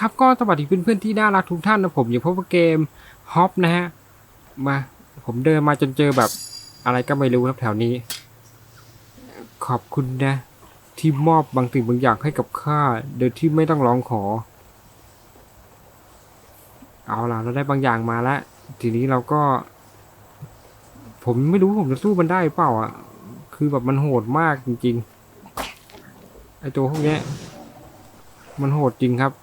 ครับก็สวัสดีเพื่อนๆที่น่ารักทุกท่านนะผมอยู่พบกับเกมฮอปนะฮะมาผมเดินมาจนเจอแบบอะไรก็ไม่รู้ครับแถวนี้ ขอบคุณนะ ที่มอบบางสิ่งบางอย่างให้กับข้าโดยที่ไม่ต้องร้องขอ เอาล่ะเราได้บางอย่างมาแล้วทีนี้เราก็ ผมไม่รู้ผมจะสู้มันได้เปล่าอะคือแบบมันโหดมากจริงๆไอตัวพวกนี้มันโหดจริงครับ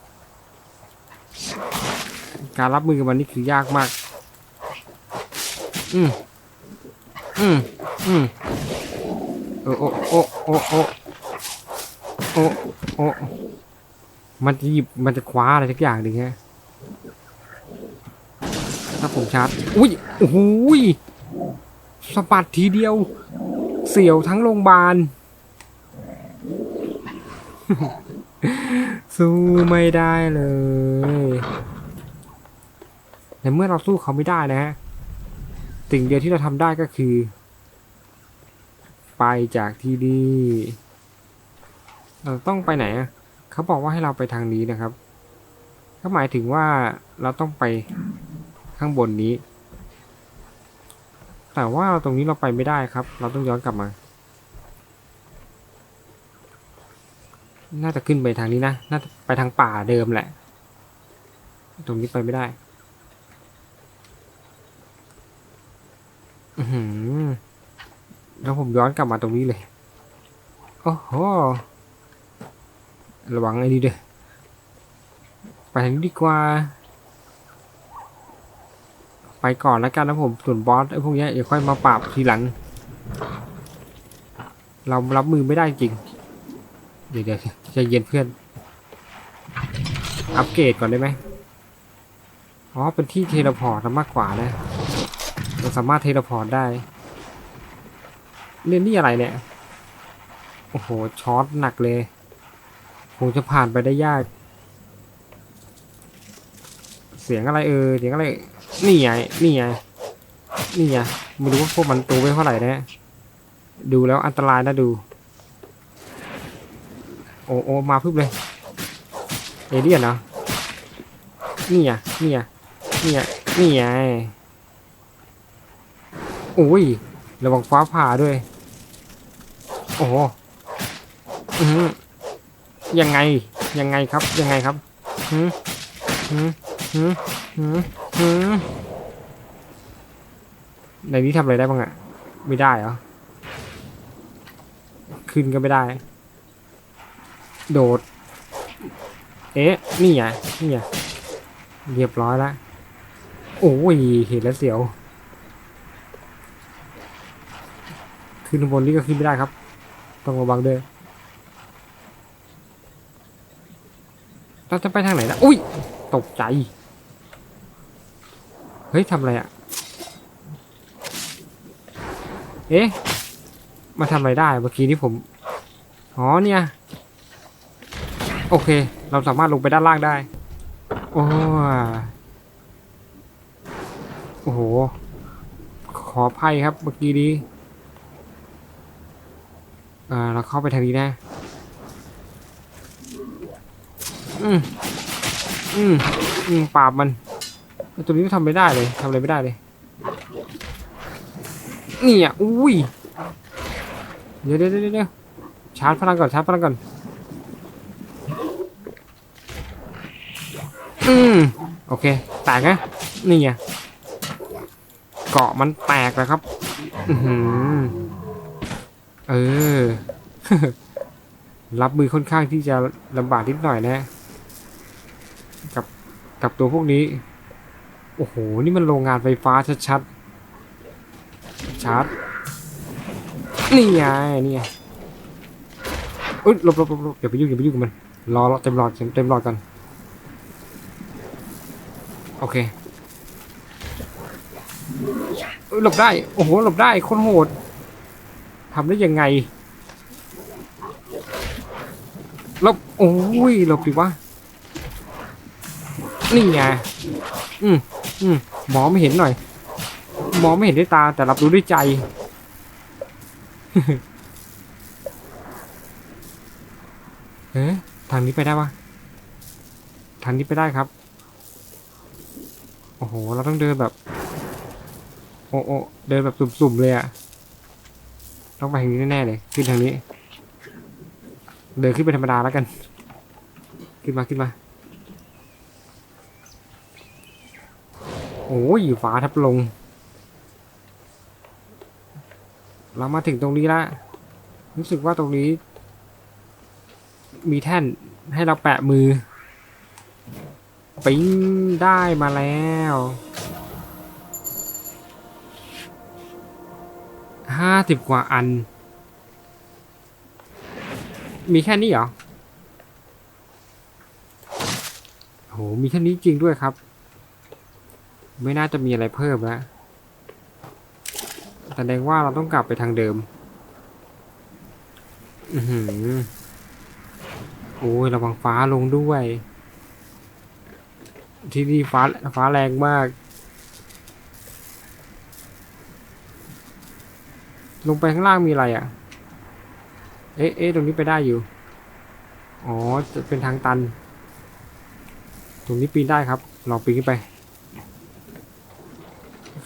การรับมือกับมันนี่คือยากมาก อืมอืมอืมโอ้โอ้โอ้โอ้โอ้โอ้โอ้มันจะหยิบ มันจะคว้าอะไรสักอย่างหนึ่งฮะถ้าผมชาร์จ อุ้ยโอ้โหยสะบัดทีเดียว เสียวทั้งโรงพยาบาล สู้ไม่ได้เลย ในเมื่อเราสู้เขาไม่ได้นะฮะสิ่งเดียวที่เราทำได้ก็คือ ไปจากที่นี่เราต้องไปไหนอะเขาบอกว่าให้เราไปทางนี้นะครับก็หมายถึงว่าเราต้องไปข้างบนนี้ แต่ว่าตรงนี้เราไปไม่ได้ครับ เราต้องย้อนกลับมา น่าจะขึ้นไปทางนี้นะ น่าจะไปทางป่าเดิมแหละ ตรงนี้ไปไม่ได้อือหือแล้วผมย้อนกลับมาตรงนี้เลย โอ้โห ระวังไอ้นี่ด้วยไปทางนี้ดีกว่า ไปก่อนแล้วกันนะผม ส่วนบอสไอ้พวกนี้เดี๋ยวค่อยมาปราบทีหลัง เรารับมือไม่ได้จริง เดี๋ยวเดี๋ยวใจเย็นเพื่อน อัปเกรดก่อนได้ไหม อ๋อ เป็นที่เทเลพอร์ตมากกว่านะเราสามารถเทเลพอร์ตได้เนี่ยนี่อะไรเนี่ย โอ้โห ช็อตหนักเลย คงจะผ่านไปได้ยาก เสียงอะไรเออเสียงอะไร นี่ไง นี่ไง นี่ไง ไม่รู้ว่าพวกมันตัวไว้เท่าไหร่นะดูแล้วอันตรายนะดู โอ้โอมาพึบเลย เอเลี่ยนเนาะนี่ไงนี่ไง นี่ไงนี่ไงโอ้ยระวังฟ้าผ่าด้วย โอ้โหอือหือยังไงยังไงครับยังไงครับหืมหืมหืมหืมหืมในนี้ทำอะไรได้บ้างอะไม่ได้เหรอขึ้นก็ไม่ได้ โดด เอ๊ะ นี่ไงนี่ไงเรียบร้อยแล้ว โอ้ยเห็นแล้วเสียว ขึ้นบนนี่ก็ขึ้นไม่ได้ครับ ต้องระวังด้วยเราจะไปทางไหนนะอุ้ย ตกใจ เฮ้ยทำอะไรอะ่ะ เอ๊ะ มาทำอะไรได้เมื่อกี้นี้ผม อ๋อเนี่ย โอเค เราสามารถลงไปด้านล่างได้ โอ้ยโอ้โห ข ออภัยครับเมื่อกี้นี้อ่าเราเข้าไปทางนี้นะอืมอืมอืมปราบมันตัวนี้ก็ทำไม่ได้เลยทำอะไรไม่ได้เลยนี่อะอุ้ยเดี๋ยวเดี๋ยวเดี๋ยวเดี๋ยวชาร์จพลังก่อนชาร์จพลังก่อนอืมโอเคแตกนะนี่ไง เกาะมันแตกแล้วครับ อือเออ รับมือค่อนข้างที่จะลำบากนิดหน่อยนะ กับกับตัวพวกนี้ โอ้โห นี่มันโรงงานไฟฟ้าชัดๆชาร์จนี่ไงนี่ไงอุ้ยหลบหลบหลบอย่าไปยุ่งอย่าไปยุ่งกับมันรอเต็มรอดเต็มเต็มรอดกันโอเค หลบได้ โอ้โห หลบได้คนโหดทำได้ยังไงหลบโอ้ยหลบดิวะนี่ไงอืมอืมหมอไม่เห็นหน่อย มองไม่เห็นด้วยตาแต่รับรู้ด้วยใจ เอ๊ะทางนี้ไปได้ปะทางนี้ไปได้ครับ โอ้โห เราต้องเดินแบบ โอ้โอ้เดินแบบสุ่มๆเลยอะต้องไปทางนี้แน่ๆเลยขึ้นทางนี้ เดินขึ้นไปธรรมดาแล้วกัน ขึ้นมาขึ้นมา โอ้ยฟ้าทับลง เรามาถึงตรงนี้ละรู้สึกว่าตรงนี้ มีแท่นให้เราแปะมือ ปิ้งได้มาแล้ว ห้าสิบกว่าอัน มีแค่นี้เหรอโหมีแค่นี้จริงด้วยครับ ไม่น่าจะมีอะไรเพิ่มแล้วแสดงว่าเราต้องกลับไปทางเดิม อือหือโอ้ยระวังฟ้าลงด้วย ที่นี่ฟ้าฟ้าแรงมาก ลงไปข้างล่างมีอะไรอะ เอ๊ะเอ๊ะตรงนี้ไปได้อยู่ อ๋อ จะเป็นทางตัน ตรงนี้ปีนได้ครับ ลองปีนขึ้นไป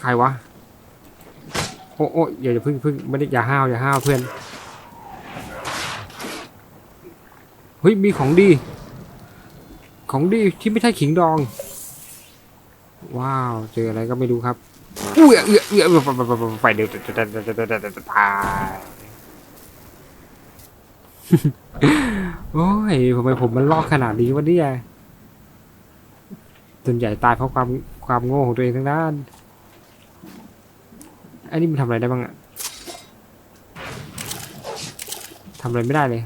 ใครวะ โอ้โอ้อย่าอย่าพึ่งพึ่งไม่ได้อย่าห้าวอย่าห้าวเพื่อน เฮ้ย มีของดี ของดีที่ไม่ใช่ขิงดอง ว้าว เจออะไรก็ไม่รู้ครับ อื้อเอื้อเอื้อเอื้อไปเดี๋ยวตายโอ้ยทำไมผมมันลอกขนาดนี้วะเนี่ยส่วนใหญ่ตายเพราะความความโง่ของตัวเองทั้งนั้น อันนี้มันทำอะไรได้บ้างอะทำอะไรไม่ได้เลย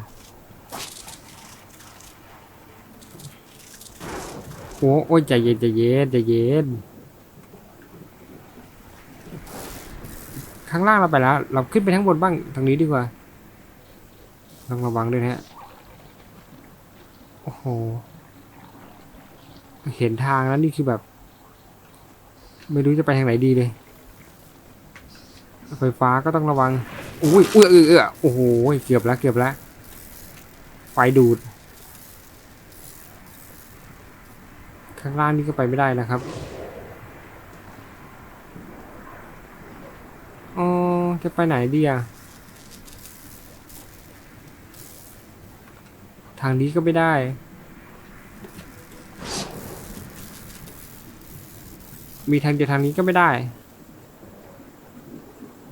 โอ้โอ้ยใจเย็นใจเย็นใจเย็น ข้างล่างเราไปแล้ว เราขึ้นไปทั้งบนบ้างทางนี้ดีกว่าต้องระวังด้วยนะฮะโอ้โห เห็นทางแล้วนี่คือแบบ ไม่รู้จะไปทางไหนดีเลยไฟฟ้าก็ต้องระวังอุ้ยเอื้อเอื้อเอื้อโอ้โหเกือบแล้วเกือบแล้วไฟดูด ข้างล่างนี่ก็ไปไม่ได้นะครับ อ๋อจะไปไหนดีอะทางนี้ก็ไม่ได้ มีทางเดียวทางนี้ก็ไม่ได้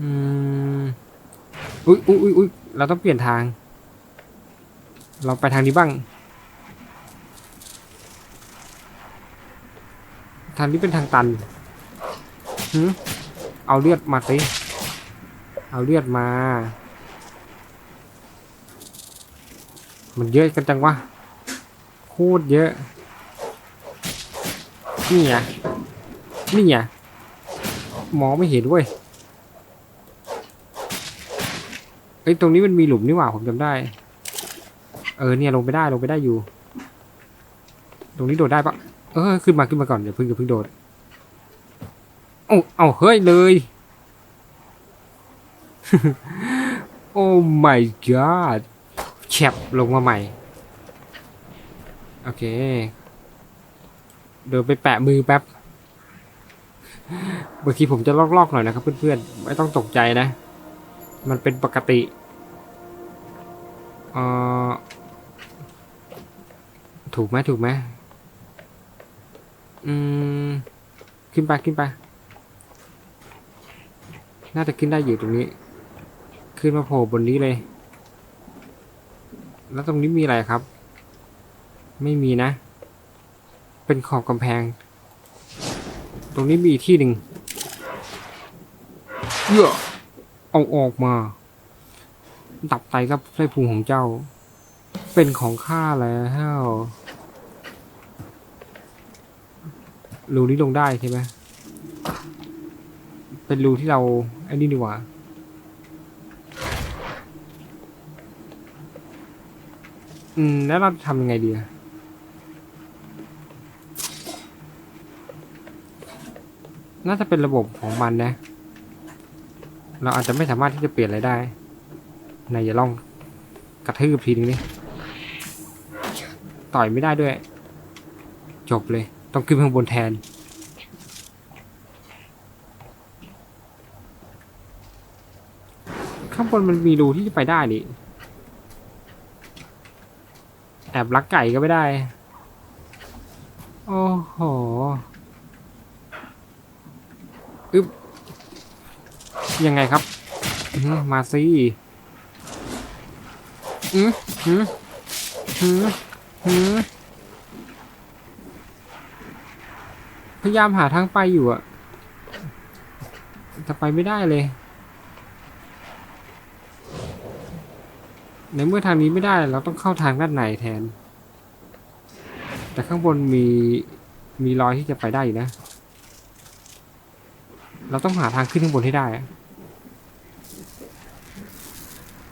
อืม อุ้ยอุ้ยอุ้ยอุ้ยเราต้องเปลี่ยนทาง เราไปทางนี้บ้าง ทางนี้เป็นทางตันหืมเอาเลือดมาสิ เอาเลือดมา มันเยอะกันจังวะโคตรเยอะ นี่ไงนี่ไงมองไม่เห็นเว้ยเอ้ยตรงนี้มันมีหลุมนี่หว่าผมจำได้ เออเนี่ยลงไปได้ลงไปได้อยู่ ตรงนี้โดดได้ปะเออขึ้นมาขึ้นมาก่อนอย่าเพิ่งอย่าเพิ่งโดด โอ้เอาเฮ้ยเลย โอ้ my god แฉบลงมาใหม่ โอเค เดินไปแปะมือแป๊บ เมื่อกี้ผมจะลอกๆหน่อยนะครับเพื่อนๆ ไม่ต้องตกใจนะ มันเป็นปกติเอ่อถูกไหมถูกไหมอืม ขึ้นไปขึ้นไป น่าจะขึ้นได้อยู่ตรงนี้ ขึ้นมาโผล่บนนี้เลย แล้วตรงนี้มีอะไรครับ ไม่มีนะ เป็นขอบกำแพง ตรงนี้มีที่หนึ่งเยอะเอาออกมา ดับไตกับไส้พุงของเจ้า เป็นของข้าแล้วรูนี้ลงได้ใช่ไหมเป็นรูที่เราไอ้นี่ดีกว่า อืม แล้วเราทำยังไงดีอะน่าจะเป็นระบบของมันนะ เราอาจจะไม่สามารถที่จะเปลี่ยนอะไรได้นายอย่าลองกระทืบทีนึงนี่ต่อยไม่ได้ด้วย จบเลย ต้องขึ้นข้างบนแทน ข้างบนมันมีรูที่จะไปได้นี่ แอบลักไก่ก็ไม่ได้ โอ้โหอึบยังไงครับมาสิอืมหืมหืมหืมพยายามหาทางไปอยู่อะแต่ไปไม่ได้เลย ในเมื่อทางนี้ไม่ได้เราต้องเข้าทางด้านในแทน แต่ข้างบนมีมีรอยที่จะไปได้อยู่นะ เราต้องหาทางขึ้นข้างบนให้ได้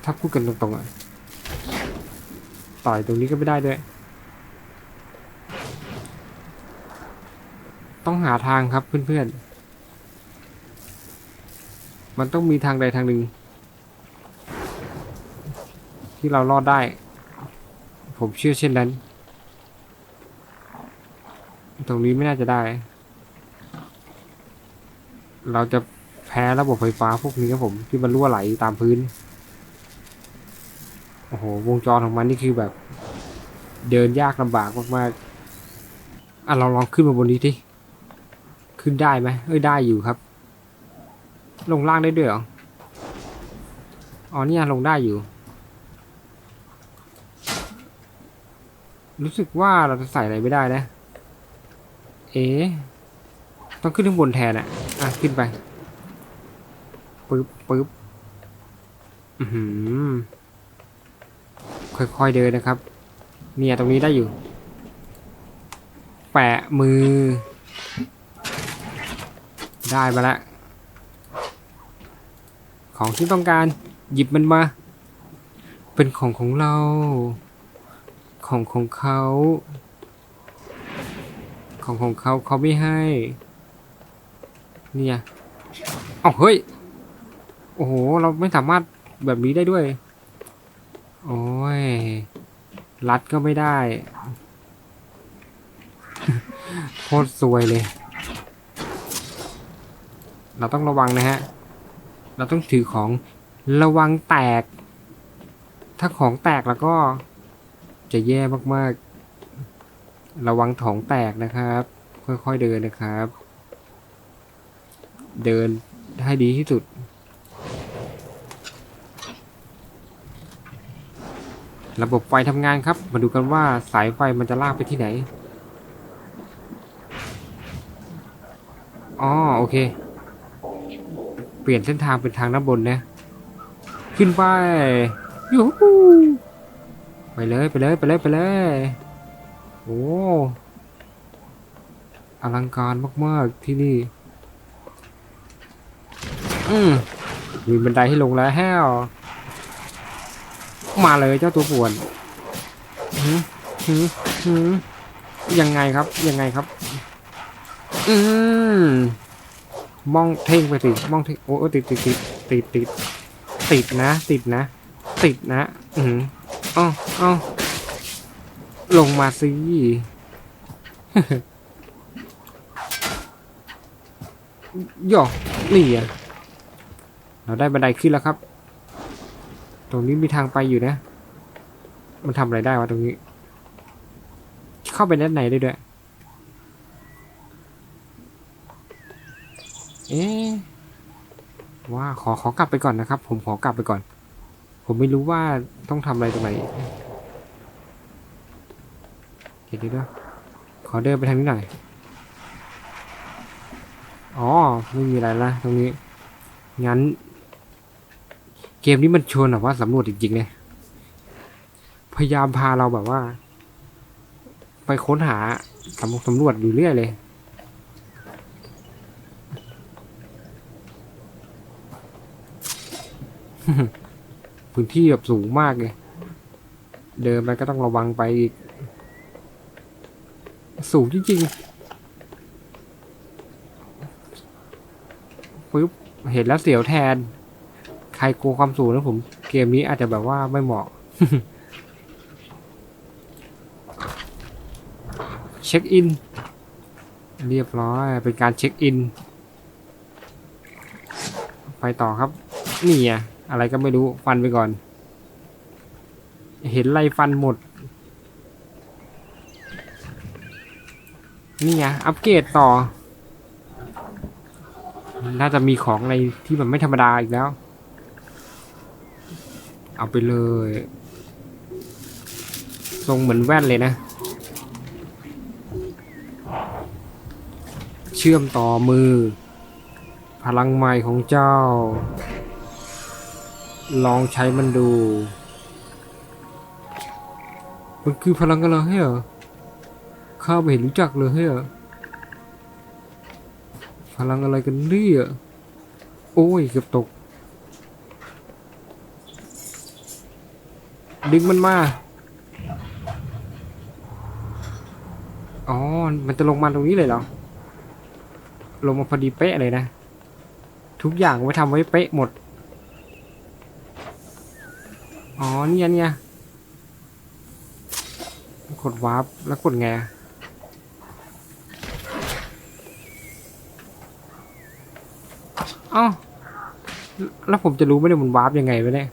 ถ้าพูดกันตรงๆอะต่อยตรงนี้ก็ไม่ได้ด้วย ต้องหาทางครับเพื่อนๆ มันต้องมีทางใดทางหนึ่ง ที่เรารอดได้ ผมเชื่อเช่นนั้น ตรงนี้ไม่น่าจะได้ เราจะแพ้ระบบไฟฟ้าพวกนี้ครับผมที่มันรั่วไหลตามพื้น โอ้โห วงจรของมันนี่คือแบบ เดินยากลำบากมากๆอะเราลองขึ้นมาบนนี้ดิขึ้นได้ไหมเอ้ยได้อยู่ครับ ลงล่างได้ด้วยเหรอ อ๋อเนี่ยลงได้อยู่ รู้สึกว่าเราจะใส่อะไรไม่ได้นะ เอ๊ะต้องขึ้นข้างบนแทนอะอะ ขึ้นไปปึ๊บปึ๊บอือหือค่อยๆเดินนะครับ เนี่ยตรงนี้ได้อยู่ แปะมือ ได้มาล้วของที่ต้องการหยิบมันมา เป็นของของเรา ของของเขา ของของเขาเขาไม่ให้ เนี่ยเอาเฮ้ย โอ้โห เราไม่สามารถแบบนี้ได้ด้วย โอ้ย รัดก็ไม่ได้ โคตรซวยเลย เราต้องระวังนะฮะ เราต้องถือของระวังแตก ถ้าของแตกแล้วก็ จะแย่มากๆ ระวังถองแตกนะครับ ค่อยๆเดินนะครับ เดินให้ดีที่สุด ระบบไฟทำงานครับ มาดูกันว่าสายไฟมันจะลากไปที่ไหนอ๋อโอเค เปลี่ยนเส้นทางเป็นทางด้านบนนะ ขึ้นไปยูฮู เลยไปเลยไปเลยไปเลยโอ้อลังการมากๆที่นี่ อืมมีบันไดให้ลงแล้วแฮวมาเลยเจ้าตัวป่วนหืมหืมหืมยังไงครับ ยังไงครับ อืมมองเท่งไปสิมองเท่งโอ้ติดติดติดติดติดติดนะ ติดนะ ติดนะ อืม อ๋ออ๋อลงมาสิย่อนี่อะเราได้บันไดขึ้นแล้วครับ ตรงนี้มีทางไปอยู่นะ มันทำอะไรได้วะตรงนี้ เข้าไปด้านในได้ด้วย เอ๊ว่าขอขอกลับไปก่อนนะครับ ผมขอกลับไปก่อน ผมไม่รู้ว่าต้องทำอะไรตรงไหนเดี๋ยวเดี๋ยขอเดินไปทางนี้หน่อย อ๋อ ไม่มีอะไรละตรงนี้ งั้น เกมนี้มันชวนแบบว่าสำรวจจริงๆเลย พยายามพาเราแบบว่า ไปค้นหาสำสำรวจอยู่เรื่อยเลย พื้นที่แบบสูงมากเลยเดินไปก็ต้องระวังไปอีก สูงจริงๆปึ๊บเห็นแล้วเสียวแทน ใครกลัวความสูงนะผม เกมนี้อาจจะแบบว่าไม่เหมาะชช็คอิน เรียบร้อย เป็นการเช็คอิน ไปต่อครับ นี่ไง อะไรก็ไม่รู้ฟันไปก่อน เห็นไรฟันหมด นี่ไงอัปเกรดต่อ น่าจะมีของอะไรที่มันไม่ธรรมดาอีกแล้ว เอาไปเลย ทรงเหมือนแว่นเลยนะ เชื่อมต่อมือ พลังใหม่ของเจ้า ลองใช้มันดู มันคือพลังอะไรเหรอ ข้าไม่เห็นรู้จักเลยเหรอ พลังอะไรกันเนี่ยโอ้ยเกือบตก ดึงมันมา อ๋อ มันจะลงมาตรงนี้เลยเหรอ ลงมาพอดีเป๊ะเลยนะ ทุกอย่างไว้ทำไว้เป๊ะหมด อ๋อเนี่ยเนี่ยกดวาร์ปแล้วกดไงอะเอ้าแล้วผมจะรู้ไหมเนี่ยมันวาร์ปยังไงวะเนี่ย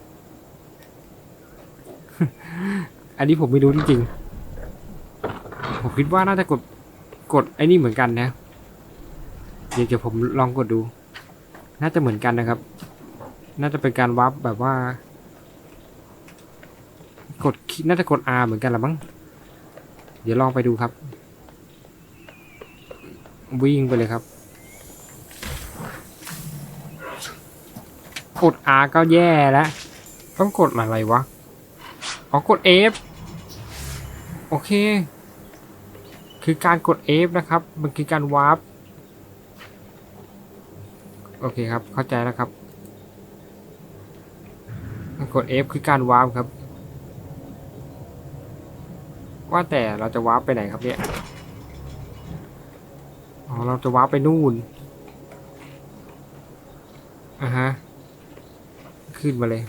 อันนี้ผมไม่รู้จริงๆผมคิดว่าน่าจะกดกดไอ้นี่เหมือนกันนะ เดี๋ยวผมลองกดดู น่าจะเหมือนกันนะครับ น่าจะเป็นการวาร์ปแบบว่า กดคลิกน่าจะกด R เหมือนกันละมั้ง เดี๋ยวลองไปดูครับ วิ่งไปเลยครับ กด R ก็แย่แล้ว ต้องกดอะไรวะ อ๋อ กด F โอเค คือการกด F นะครับ มันคือการวาร์ป โอเคครับ เข้าใจแล้วครับ กด F คือการวาร์ปครับ ว่าแต่เราจะวาร์ปไปไหนครับเนี่ยอ๋อเราจะวาร์ปไปนู่นอะฮะ ขึ้นมาเลย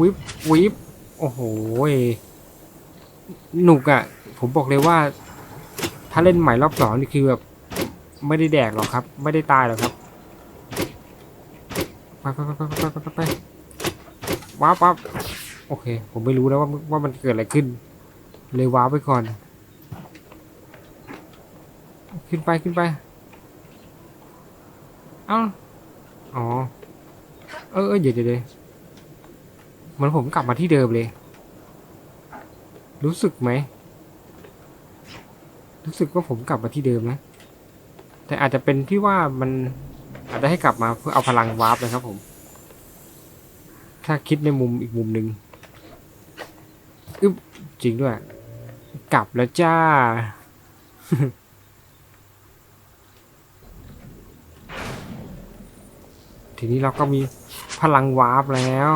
วิบวิบโอ้โหหนุกอะ่ะ ผมบอกเลยว่า ถ้าเล่นใหม่รอบสองนี่คือแบบไม่ได้แดกหรอกครับ ไม่ได้ตายหรอกครับไปไปไปไปไปไปว้าวโอเค ผมไม่รู้แล้วว่าว่ามันเกิดอะไรขึ้น เลยว้าไปก่อน ขึ้นไปขึ้นไป เอ้า อ๋อ เออเออเดี๋ยวเดี๋ยวเดี๋ยมือนผมกลับมาที่เดิมเลย รู้สึกไหม รู้สึกว่าผมกลับมาที่เดิมนะ แต่อาจจะเป็นที่ว่ามันอาจจะให้กลับมาเพื่อเอาพลังวาร์ปนะครับผม ถ้าคิดในมุมอีกมุมหนึ่งอึ๊บจริงด้วย กลับแล้วจ้า ทีนี้เราก็มีพลังวาร์ปแล้ว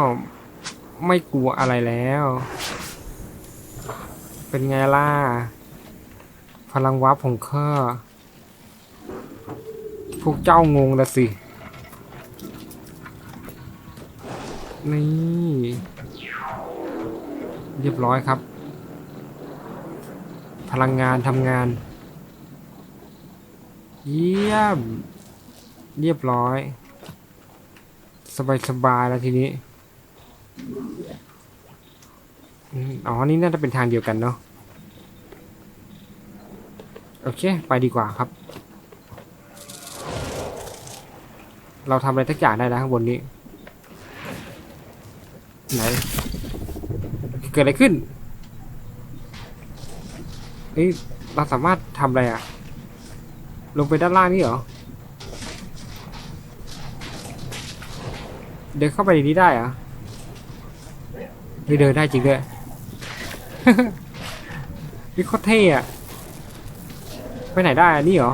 ไม่กลัวอะไรแล้ว เป็นไงล่ะ พลังวาร์ปของข้าพวกเจ้างงละสิ นี่ เรียบร้อยครับ ลังงานทำงาน เยี่ยม เรียบร้อย สบายสบายๆแล้วทีนี้อ๋อ นี่น่าจะเป็นทางเดียวกันเนาะ โอเค ไปดีกว่าครับ เราทำอะไรทักอย่างได้นะข้างบนนี้ ไหน เกิดอะไรขึ้น เฮ้ยเราสามารถทำอะไรอะลงไปด้านล่างนี่เหรอ เดินเข้าไปในนี้ได้อเฮ้ยเดินได้จริงด้วยนี่โคตรเท่อะไปไหนได้อะนี่เหรอ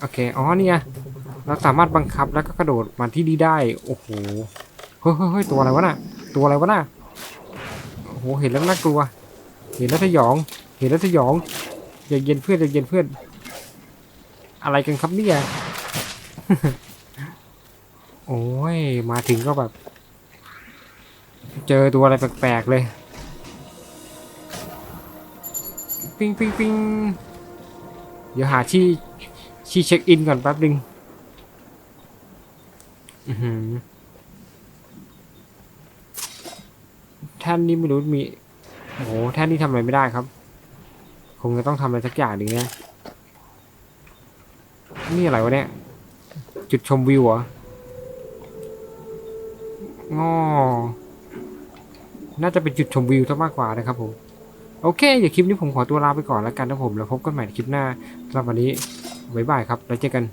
โอเค อ๋อนี่ย เราสามารถบังคับแล้วก็กระโดดมาที่นี่ได้ โอ้โหเฮ้ยเฮ้ยเฮ้ยตัวอะไรวะน่ะ ตัวอะไรวะน่ะ โอ้โห เห็นแล้วน่ากลัว เห็นแล้วสยอง เห็นแล้วสยองอย่าเย็นเพื่อนอย่าเย็นเพื่อน อะไรกันครับเนี่ย โอ้ย มาถึงก็แบบ เจอตัวอะไรแปลกๆเลย ปิ้งปิ้งปิ้งเดี๋ยวหาที่ที่เช็คอินก่อนแป๊บนึง อือหือแท่นนี้ไม่รู้มีโอ้โหแท่นนี้ทำอะไรไม่ได้ครับ คงจะต้องทำอะไรสักอย่างหนึ่งเนี่ยนี่อะไรวะเนี่ย จุดชมวิวเหรองอน่าจะเป็นจุดชมวิวซะมากกว่านะครับผม โอเค เดี๋ยวคลิปนี้ผมขอตัวลาไปก่อนแล้วกันนะผม แล้วพบกันใหม่ในคลิปหน้าสำหรับวันนี้บ๊ายบายครับ แล้วเจอกัน